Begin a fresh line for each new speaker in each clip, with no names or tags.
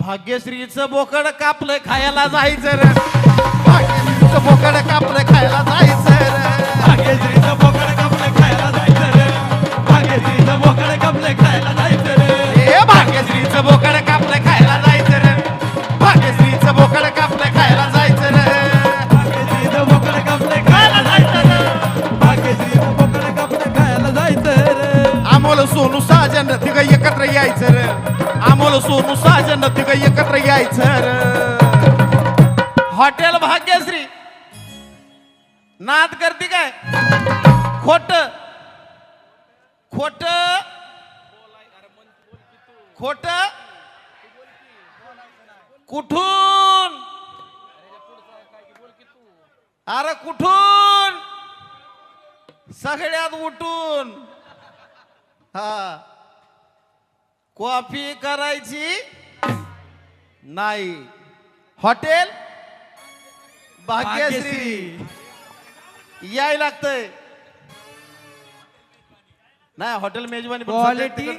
भाग्यश्रीचं बोकड कापलं खायला जायचं रे. भाग्यश्रीचं बोकड कापलं खायला जायचं रे.
भाग्यश्रीचं बोकड कापलं खायला जायचं रे. भाग्यश्रीचं बोकड कापलं खायला जायचं रे.
ए भाग्यश्रीचं बोकड सोनू साजन तिघ एकत्र यायचं रे. आम्हाला सोनू साजन तिघ एकत्र यायचं रे. हॉटेल भाग्यश्री. नाद करते काय? खोट. खोट. खोट. कुठून? अरे कुठून? सगळ्यात उठून. हा. कॉफी करायची? नाही. हॉटेल? भाग्यश्री. याय लागतंय. नाही हॉटेल मेजवानी
Quality,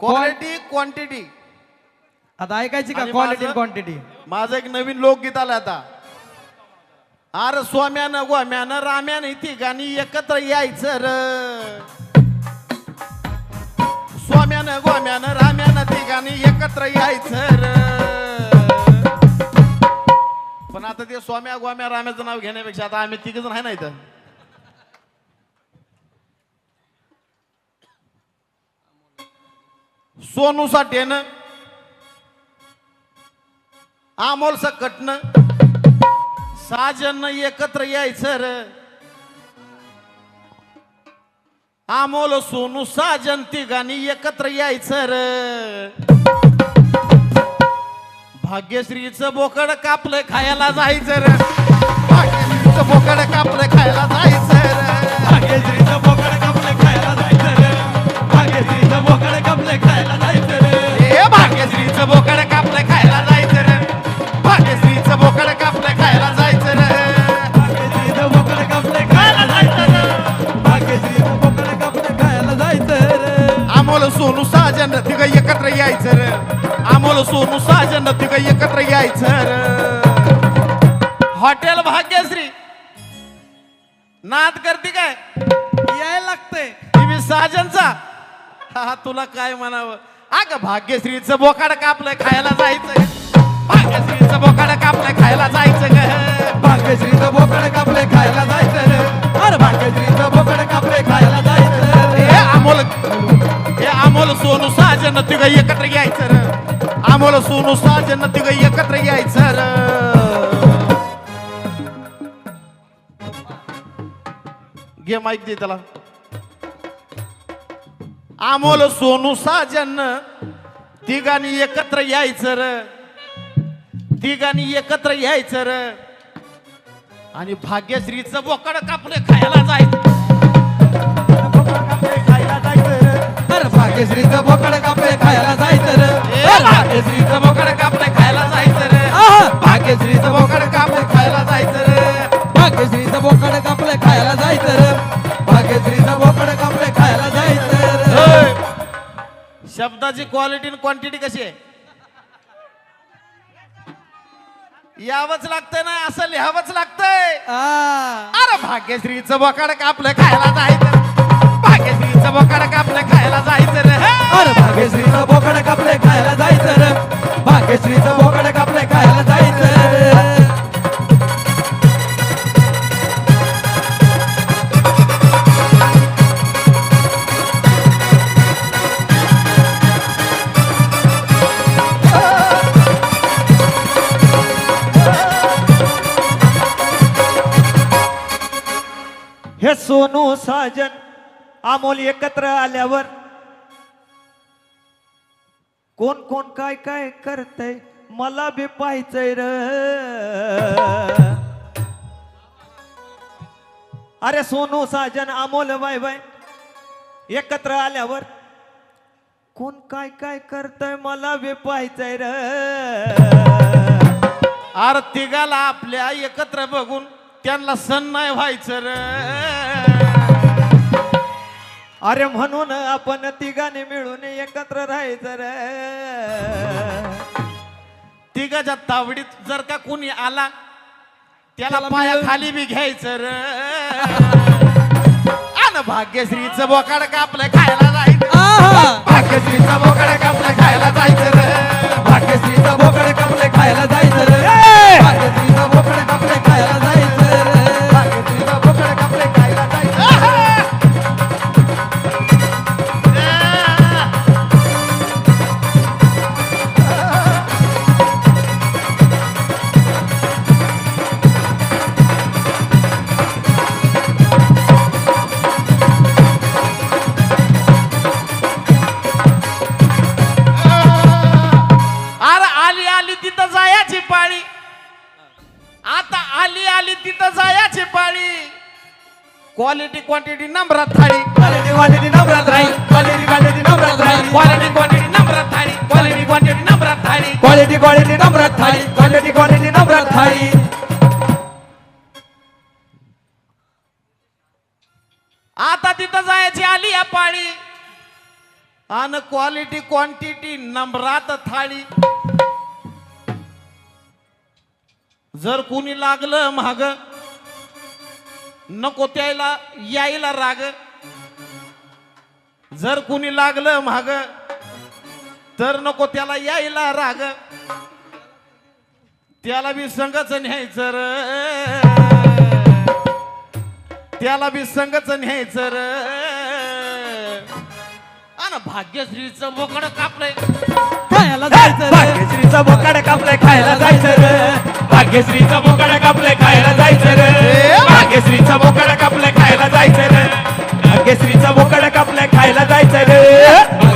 क्वालिटी क्वांटिटी
आता ऐकायची का? क्वालिटी क्वांटिटी
माझं एक नवीन लोकगीत आलं आता. अरे स्वाम्यानं गोम्यानं राम्यानं इथे गाणी एकत्र यायचं र. स्वाम्यानं गोम्यानं राम्यानं तिघांनी एकत्र यायचं पण आता ते स्वाम्या गोम्या राम्याचं नाव घेण्यापेक्षा आता आम्ही तिघ जण आहे ना इथं? सोनू साठेनं अमोल सकटनं साजन एकत्र यायचं र. अमोल सोनू साजन तिघांनी एकत्र यायचं र. भाग्यश्रीचं बोकड कापलं खायला जायचं र. भाग्यश्रीचं बोकड कापलं खायला जायचं र.
भाग्यश्रीचं बोकड कापलं खायला जायचं र. भाग्यश्रीचं बोकड कापलं खायला जायचं रे.
ए भाग्यश्रीचं बोकड सोनू साजन तिघ एकत्र यायचं हॉटेल भाग्यश्री. नाद करते काय?
यायला लागतंय.
टीव्ही साजनचा. हा तुला काय म्हणावं? अग भाग्यश्रीचं बोकाड कापलं खायला जायचं. भाग्यश्रीचं बोकाड कापलं खायला जायचं ग.
भाग्यश्रीचं बोकड कापले खायला जायचं अरे भाग्यश्रीचं बोकड कापले खायला जायचं
हे अमोल हे अमोल सोनू साजन तिघ एकत्र यायचं र. अमोल सोनू साजन तिघ एकत्र यायचं घे माईक दे त्याला. अमोल सोनू साजन तिघांनी एकत्र यायचं र. तिघांनी एकत्र यायचं र. आणि भाग्यश्रीचं बोकड कापले खायला जायचं.
खायला जायचं रे अरे भाग्यश्रीचं कापले खायला जायचं रे.
भाग्यश्रीचं बोकड कापले खायला जायचं. शब्दाची क्वालिटी आणि क्वांटिटी कशी आहे? यावंच लागतंय ना असं लिहावंच लागतंय. अरे भाग्यश्रीचं बोकाड कापलं खायला जायचं. भाग्यश्रीचं बोकाड कापलं खायला जायचं रे!
अरे भाग्यश्रीचं
अमोल एकत्र आल्यावर कोण कोण काय काय करतय? मला बी पाहायचंय र. अरे सोनू साजन अमोल बाय बाय एकत्र आल्यावर कोण काय काय करतय? मला बी पाहायचंय र.
अरे तिघाला आपल्या एकत्र बघून त्यांना सण नाही व्हायचं र.
अरे म्हणून आपण तिघांनी मिळून एकत्र राहायचं रे.
तिघाच्या तावडीत जर का कोणी आला त्याला पाया. खाली बी घ्यायचं र. अन भाग्यश्रीचं बोकाड कापलं खायला जायचं. भाग्यश्रीचं बोकाड कापलं खायला जायचं र.
भाग्यश्रीचा बोकडे कापले खायला जायचं रे.
क्वालिटी क्वांटिटी नंबरात थाळी
क्वालिटी क्वांटिटी नवरात राहील क्वालिटी क्वांटिटी नवरात राहील
क्वालिटी क्वांटिटी नंबरात थाळी क्वालिटी क्वांटिटी नंबरात थाळी
क्वालिटी क्वालिटी नवरात थाळी क्वालिटी क्वालिटी नवरात थाळी
आता तिथं जायची आली या पाळी. आणि क्वालिटी क्वांटिटी नंबरात थाळी जर कुणी लागलं महाग नको त्याला यायला राग. जर कुणी लागलं महाग तर नको त्याला यायला राग. त्याला बी संगच न्यायचं र. त्याला बी संगच न्यायचं र. अन भाग्यश्रीचं बोकड कापलंय.
खायला जायचं
भाग्यश्रीचा बोकाड कापलाय खायला जायचं रे. भाग्यश्रीचा बोकाड कापलाय खायला जायचं रे. केसरीचा बोकडा कापलाय खायला जायचं रे. केसरीचा बोकडा कापलाय खायला जायचं रे.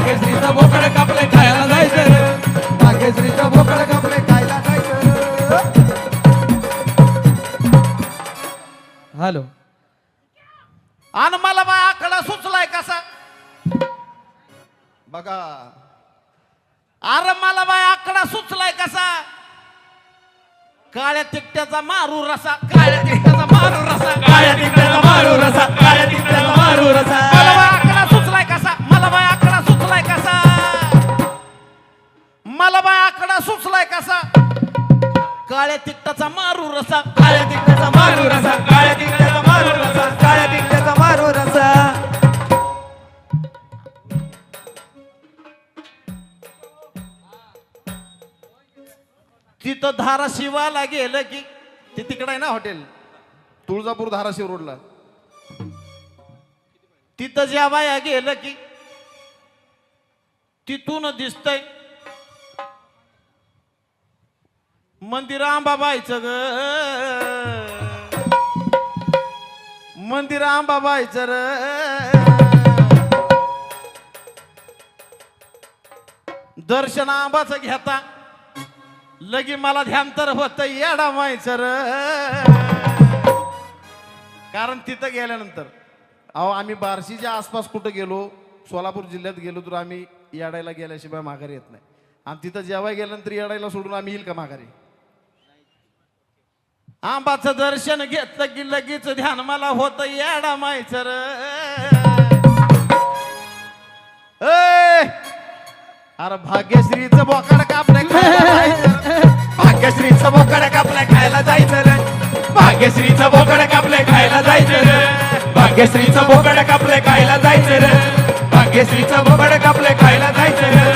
काळ्या तिकट्याचा मारू रसा काळ्या तिकट्याचा मारू रसा
काळ्या
गेलं की ते तिकडं आहे ना हॉटेल? तुळजापूर धाराशिव रोडला. तिथं ज्या बाया गेलं की तिथून दिसतंय. मंदिर आंबाबाईचं ग. मंदिर आंबाबाईचं र. दर्शन आंबाचं घेता. लगी मला ध्यान तर होत येडा मायचं कारण तिथं गेल्यानंतर अहो आम्ही बार्शीच्या आसपास कुठं गेलो सोलापूर जिल्ह्यात गेलो तर आम्ही येडायला गेल्याशिवाय माघारी येत नाही. आणि तिथं जेवाय गेल्यानंतर येडायला सोडून आम्ही येईल का माघारी? आंबाचं दर्शन घेतलं की लगेच ध्यान मला होत येडा मायचं अरे भाग्यश्रीचं बोकड कापलं
भाग्यश्रीच बोकड कापलं खायला जायचं रे. भाग्यश्रीचा बोकड कापलं खायला जायचं रे. भाग्यश्रीचा बोकड कापलं खायला जायचं रे. भाग्यश्रीचा बोकड कापलं खायला जायचं रे.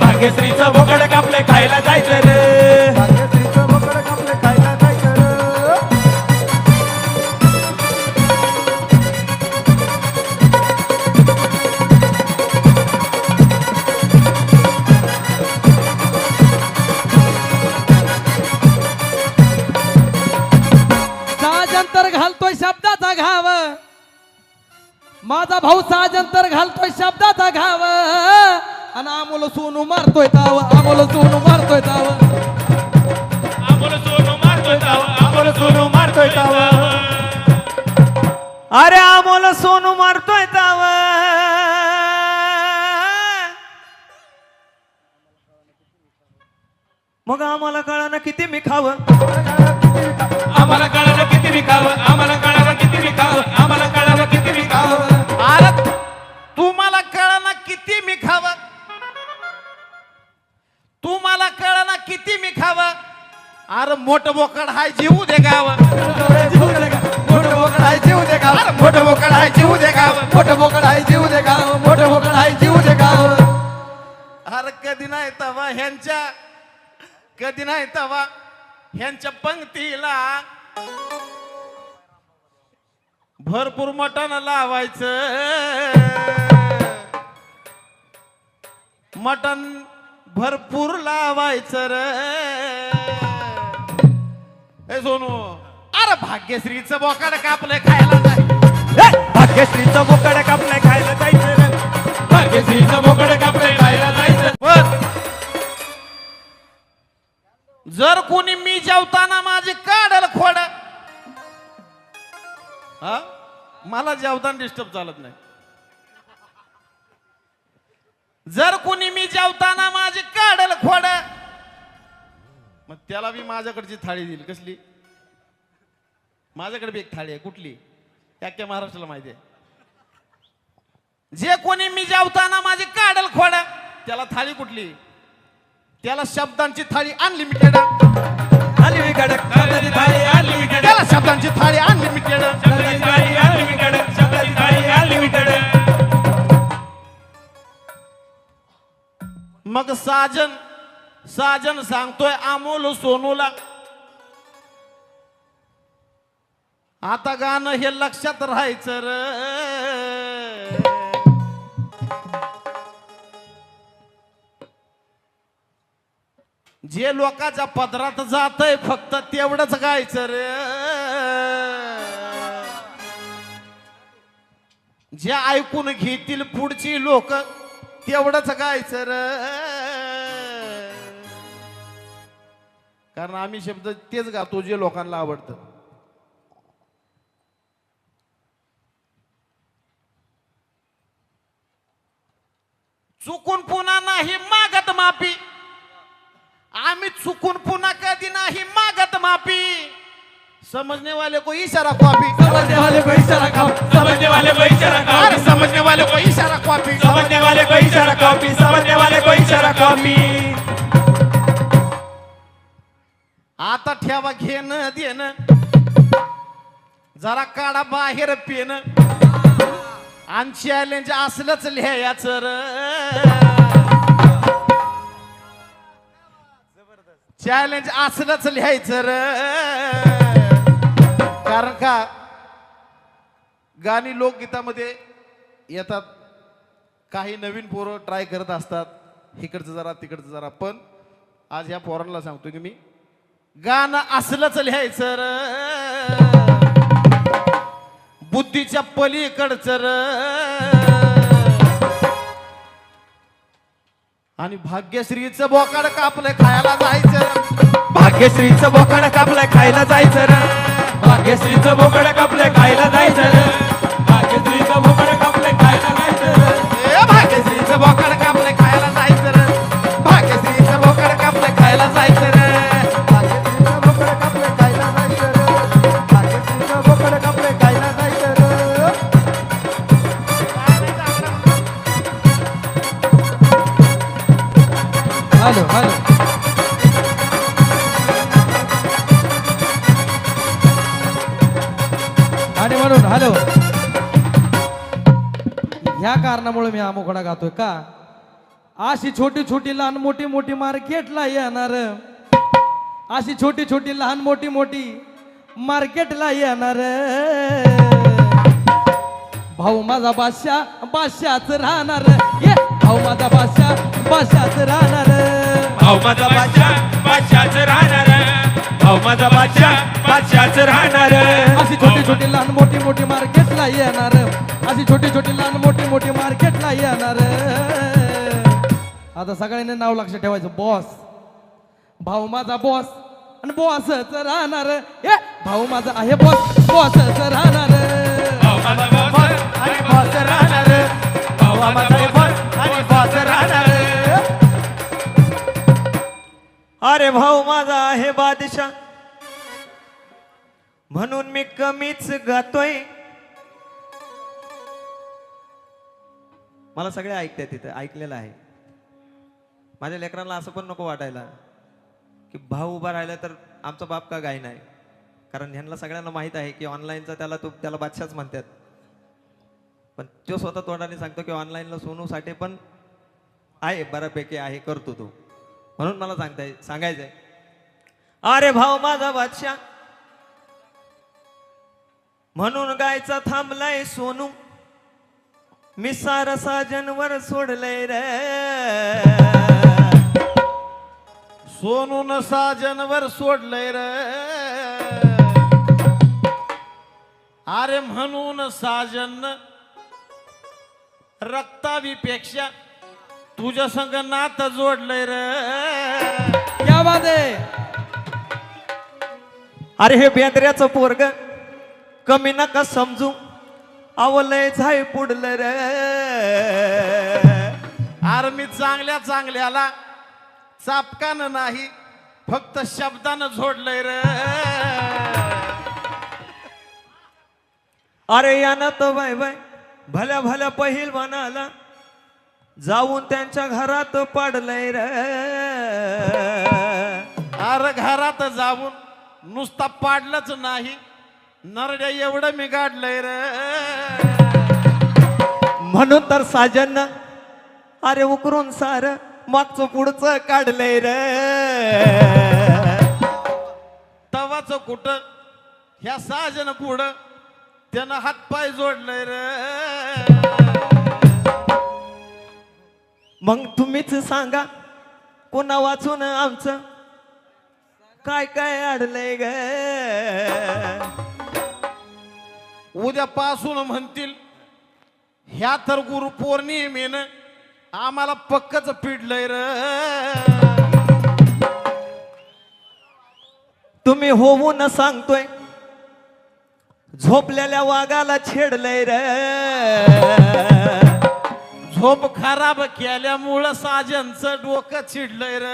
भाग्यश्रीचा बोकड
कापलं खायला जायचं रे. साजंतर घालतोय शब्दाचा घाव. आणि आमोल सोनू मारतोय ताव आमोल सोनू मारतोय ताव.
आम्हाला सोनू मारतोय ताव आम्हाला सोनू मारतोय ताव. अरे आम्हाला सोनू मारतोय ताव. मग आम्हाला कळानं किती मी खावं. आम्हाला कळालं किती मी खावं आम्हाला कळालं किती मी खावं आम्हाला किती मी खावं?
अरे मोठं बोकड हाय जीव दे गाव.
मोठं बोकड आहे जीव दे गाव.
मोठं बोकड हाय जीव दे गाव.
मोठं बोकड आहे जीव दे गाव. मोठं बोकड आहे जीव दे गाव.
अरे कधी नाही तवा ह्यांच्या कधी नाही तवा ह्यांच्या पंक्तीला भरपूर मटण लावायचं. मटण भरपूर लावायचं रे. ए सोनू. अरे भाग्यश्रीचं बोकाड कापलंय खायला नाही
भाग्यश्रीचं बोकड कापलंय खायला जायचं रे. भाग्यश्रीचं बोकड कापलंय खायला जायचं.
बर जर कोणी मी जेवताना माझी काढल खोड हा? मला जेवताना डिस्टर्ब चालत नाही. जर कोणी मी जेवताना माझी काढल खोड मग त्याला मी माझ्याकडची थाळी दिली. कसली? माझ्याकडे बी एक थाळी आहे. कुठली? अख्ख्या महाराष्ट्राला माहिती आहे. जे कोणी मी जेवताना माझी काढल खोड त्याला थाळी कुठली? त्याला शब्दांची थाळी अनलिमिटेड
थाळी
त्याला शब्दांची साजन साजन सांगतोय अमोल सोनूला. आता गाणं हे लक्षात राहायचं र. जे लोकांच्या पदरात जातय फक्त तेवढंच गायचं रे. जे ऐकून घेतील पुढची लोक तेवढंच गायचं र. कारण आम्ही शब्द तेच गातो जे लोकांना आवडतं. चुकून पुन्हा नाही मागत माफी. आम्ही चुकून पुन्हा कधी नाही मागत माफी. समजने वाले को इशारा कॉपी.
समजने वाले को इशारा खाओ
समझने वाले को इशारा कॉपी.
समजने वाले को इशारा कॉपी.
समझने वाले को इशारा कॉपी. समझने वाले को इशारा कॉपी.
आता ठेवा घेणं देण. जरा काढा बाहेर पेन आणि चॅलेंज असलंच लिहायच चॅलेंज असलंच लिहायचं र. कारण का गाणी लोकगीतामध्ये येतात. काही नवीन पोरं ट्राय करत असतात. इकडचं जरा तिकडचं जरा. पण आज ह्या पोरांना सांगतो की मी गाणं असलंच लिहायचं र. बुद्धीच्या पलीकडचं र. आणि भाग्यश्रीचं बोकाड कापलं खायला जायचं
भाग्यश्रीचं बोकाड कापलंय खायला जायचं भाग्यश्रीचं बोकाड कापलंय खायला जायचं भाग्यश्रीचं बोकड
का? अशी छोटी छोटी लहान मोठी मोठी मार्केटला येणार. अशी छोटी छोटी लहान मोठी मोठी मार्केटला येणार. भाऊ माझा बादशाह बादशाच राहणार. ये भाऊ माझा बादशाह बादशाच राहणार.
भाऊ माझा बादशाह बादशाच राहणार. भाऊ माझा बादशाह बादशाच राहणार.
अशी छोटी छोटी लहान मोठी मोठी मार्केटला येणार. अशी छोटी छोटी लहान मोठी मोठी मार्केटला येणार. आता सगळ्यांनी नाव लक्ष ठेवायचं. बॉस. भाऊ माझा बॉस. आणि बॉसच राहणार. ए भाऊ माझा आहे बॉस. बॉसच राहणार.
भाऊ माझा बादशाह
आणि बॉस राहणार. माझा
अरे भाऊ माझा आहे बादशा म्हणून मी कमीच गातोय. मला सगळे ऐकतात तिथं ऐकलेलं आहे. माझ्या लेकरांना असं पण नको वाटायला की भाऊ उभा राहिला तर आमचा बाप का गाय नाही. कारण ह्यांना सगळ्यांना माहीत आहे की ऑनलाईनचा त्याला तो त्याला बादशाच म्हणतात. पण तो स्वतः तोंडाने सांगतो की ऑनलाईनला सोनूसाठी पण आहे बऱ्यापैकी आहे करतो तो. म्हणून मला सांगताय सांगायचंय. अरे भाऊ माझा बादशाह. म्हणून गायचा थांबलाय सोनू. मी सारा साजनवर सोडलंय रे.
सोनून साजनवर सोडलंय रे. अरे म्हणून साजन रक्तावीपेक्षा तुझ्या संग नात जोडलंय रे.
क्या बात आहे?
अरे हे बेंद्र्याचं पोरग. कमी नका समजू. आवलय झाय पुडलं रे.
अरे मी चांगल्या चांगल्याला चापकानं नाही फक्त शब्दानं जोडलंय रे.
अरे यानं तर बाय बाय भल्या भल्या पहिल बनाला जाऊन त्यांच्या घरात पाडलंय रे.
अरे घरात जाऊन नुसता पाडलंच नाही नरड्या एवढं मी गाडलंय रे.
म्हणून तर साजन अरे उकरून सार मागचं पुढचं काढलंय रे.
तवाच कुठं? ह्या सहाजन पुढं त्यानं हातपाय जोडलंय रे.
मग तुम्हीच सांगा कोणा वाचून आमचं? काय काय अडलंय ग?
उद्यापासून म्हणतील ह्या तर गुरु पौर्णिमेनं आम्हाला पक्कच पिडलंय रे.
तुम्ही होऊन सांगतोय झोपलेल्या वाघाला छेडलंय रे.
झोप खराब केल्यामुळं साजनचं डोकं चिडलंय र.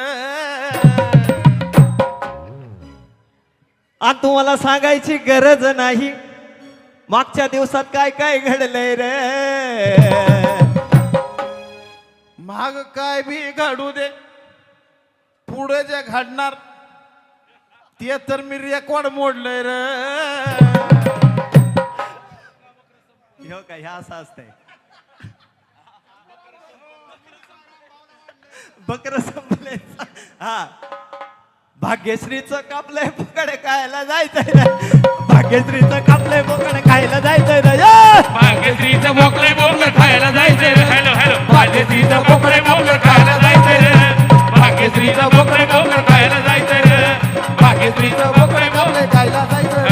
आणि तुम्हाला सांगायची गरज नाही. मागच्या दिवसात काय काय घडलंय रे.
माग काय बी घडू दे. पुढे जे घडणार ते तर मी रेकॉर्ड मोडलंय रे.
हो काय ह्या असं असतंय. बकर संपलंय हा. भाग्यश्रीचं कापलंय बोकड खायला जायचंय भाग्यश्रीचं कापलंय बोकड खायला जायचंय!
भाग्यश्रीचं बोकडे बोकड खायला जायचंय हॅलो हॅलो. भाग्यश्रीचं बोकडे बोकड खायला जायचंय रे. भाग्यश्रीचं बोकडे बोकड खायला जायचंय रे. भाग्यश्रीचं बोकडे बोकड
खायला जायचं